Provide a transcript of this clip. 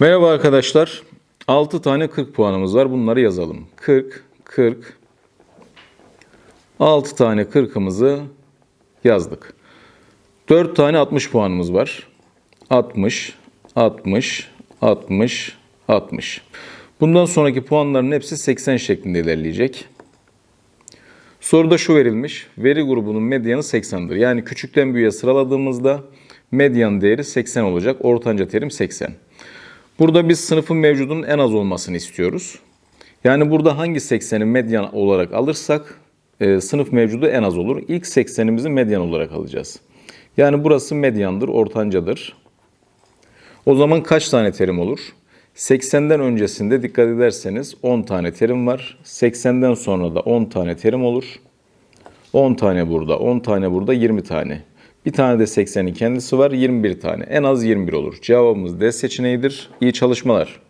Merhaba arkadaşlar. 6 tane 40 puanımız var. Bunları yazalım. 40, 40. 6 tane 40'ımızı yazdık. 4 tane 60 puanımız var. 60, 60, 60, 60. Bundan sonraki puanların hepsi 80 şeklinde ilerleyecek. Soruda şu verilmiş. Veri grubunun medyanı 80'dir. Yani küçükten büyüğe sıraladığımızda medyan değeri 80 olacak. Ortanca terim 80. Burada biz sınıfın mevcudunun en az olmasını istiyoruz. Yani burada hangi 80'i medyan olarak alırsak e, sınıf mevcudu en az olur. İlk 80'imizi medyan olarak alacağız. Yani burası medyandır, ortancadır. O zaman kaç tane terim olur? 80'den öncesinde dikkat ederseniz 10 tane terim var. 80'den sonra da 10 tane terim olur. 10 tane burada, 10 tane burada, 20 tane. Bir tane de 80'in kendisi var, 21 tane. En az 21 olur. Cevabımız D seçeneğidir. İyi çalışmalar.